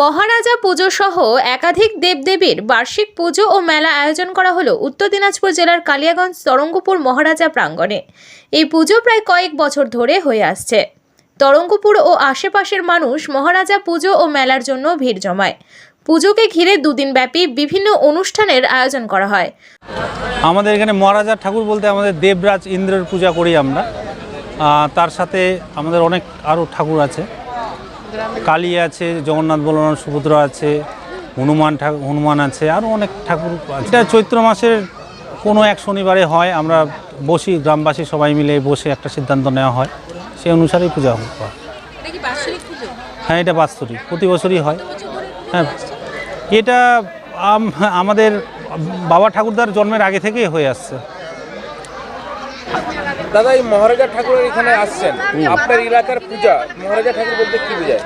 মহারাজা পুজো সহ একাধিক দেবদেবীর বার্ষিক পুজো ও মেলা আয়োজন করা হলো উত্তর দিনাজপুর জেলার কালিয়াগঞ্জ তরঙ্গপুর মহারাজা প্রাঙ্গণে। এই পুজো প্রায় কয়েক বছর ধরে হয়ে আসছে। তরঙ্গপুর ও আশেপাশের মানুষ মহারাজা পুজো ও মেলার জন্য ভিড় জমায়। পুজোকে ঘিরে দুদিন ব্যাপী বিভিন্ন অনুষ্ঠানের আয়োজন করা হয়। আমাদের এখানে মহারাজা ঠাকুর বলতে আমাদের দেবরাজ ইন্দ্রের পূজা করি আমরা। তার সাথে আমাদের অনেক আরও ঠাকুর আছে। কালী আছে জগন্নাথ বলরাম সুভদ্রা আছে হনুমান ঠাকুর হনুমান আছে আরও অনেক ঠাকুর এটা চৈত্র মাসের কোনো এক শনিবারে হয় আমরা বসি গ্রামবাসী সবাই মিলে বসে একটা সিদ্ধান্ত নেওয়া হয় সেই অনুসারেই পূজা হয়। হ্যাঁ এটা বাৎসরিক প্রতি বছরই হয়। হ্যাঁ এটা আম- আমাদের বাবা ঠাকুরদার জন্মের আগে থেকেই হয়ে আসছে। দাদা এই মহারাজা ঠাকুরের এখানে আসছেন। আপনার এলাকার পূজা মহারাজা ঠাকুর বলতে কি বোঝায়?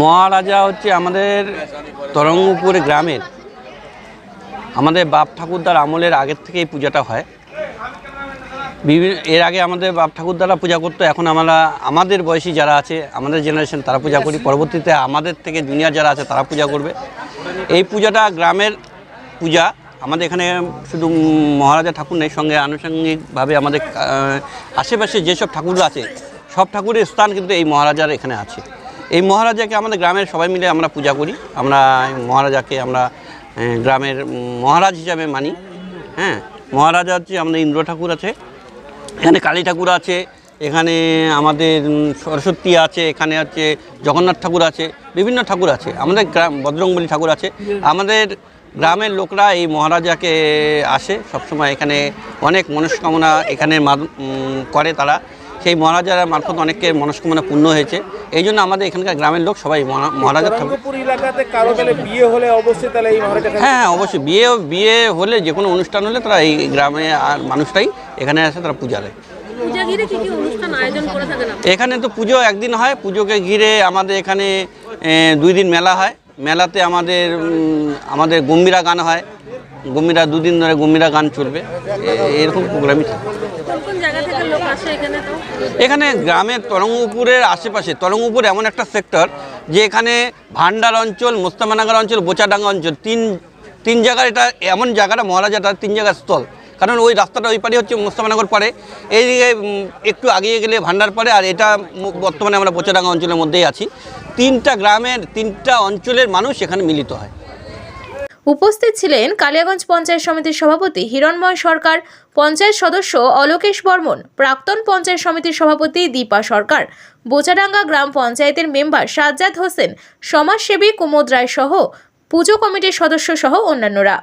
মহারাজা হচ্ছে আমাদের তরঙ্গপুর গ্রামের। আমাদের বাপ ঠাকুরদার আমলের আগের থেকে এই পূজাটা হয়। বিভিন্ন এর আগে আমাদের বাপ ঠাকুরদারা পূজা করতো এখন আমরা আমাদের বয়সী যারা আছে আমাদের জেনারেশন তারা পূজা করি। পরবর্তীতে আমাদের থেকে জুনিয়র যারা আছে তারা পূজা করবে। এই পূজাটা গ্রামের পূজা। আমাদের এখানে শুধু মহারাজা ঠাকুর নেই, সঙ্গে আনুষঙ্গিকভাবে আমাদের আশেপাশে যেসব ঠাকুর আছে, সব ঠাকুরের স্থান কিন্তু এই মহারাজার এখানে আছে। এই মহারাজাকে আমাদের গ্রামের সবাই মিলে আমরা পূজা করি। আমরা মহারাজাকে আমরা গ্রামের মহারাজ হিসাবে মানি। হ্যাঁ মহারাজা হচ্ছে আমাদের ইন্দ্র ঠাকুর আছে, এখানে কালী ঠাকুর আছে, এখানে আমাদের সরস্বতী আছে, এখানে আছে জগন্নাথ ঠাকুর আছে, বিভিন্ন ঠাকুর আছে। আমাদের গ্রাম বজরংবলী ঠাকুর আছে। আমাদের গ্রামের লোকরা এই মহারাজাকে আসে সবসময় এখানে অনেক মনস্কামনা এখানে করে তারা। সেই মহারাজার মারফত অনেকের মনস্কামনা পূর্ণ হয়েছে। এই জন্য আমাদের এখানকার গ্রামের লোক সবাই মহা- মহারাজা এলাকাতে কারও গেলে বিয়ে হলে অবশ্যই তাহলে এই মহারাজা হ্যাঁ হ্যাঁ অবশ্যই। বিয়ে বিয়ে হলে যে কোনো অনুষ্ঠান হলে তারা এই গ্রামে আর মানুষটাই এখানে আসে তারা পূজা দেয়। পূজা ঘিরে কি কি অনুষ্ঠান আয়োজন করে থাকেন আপনারা? এখানে তো পুজো একদিন হয়। পুজোকে ঘিরে আমাদের এখানে দুই দিন মেলা হয়। মেলাতে আমাদের আমাদের গম্ভীরা গান হয়। গম্ভীরা দুদিন ধরে গম্ভীরা গান চলবে। এরকম প্রোগ্রামই থাকে এখানে গ্রামের তরঙ্গপুরের আশেপাশে তরঙ্গপুর এমন একটা সেক্টর যে এখানে ভান্ডার অঞ্চল মোস্তামানাগার অঞ্চল বোচাডাঙ্গা অঞ্চল তিন তিন জায়গার এটা এমন জায়গাটা মহারাজাটা তিন জায়গার স্থল। কারণ ওই রাস্তাটা ওই পারে হচ্ছে মোস্তামানগর পারে এইদিকে উম, একটু আগিয়ে গেলে ভান্ডার পারে আর এটা বর্তমানে আমরা বোচাডাঙ্গা অঞ্চলের মধ্যেই আছি। তিনটা গ্রামের তিনটা অঞ্চলের মানুষ এখানে মিলিত হয়। উপস্থিত ছিলেন কালিয়াগঞ্জ পঞ্চায়েত সমিতির সভাপতি হিরণময় সরকার পঞ্চায়েত সদস্য অলোকেশ বর্মন প্রাক্তন পঞ্চায়েত সমিতির সভাপতি দীপা সরকার বোচাডাঙ্গা গ্রাম পঞ্চায়েতের মেম্বার সাজ্জাদ হোসেন সমাজসেবী কুমোদ রায় সহ পুজো কমিটির সদস্য সহ অন্যান্যরা।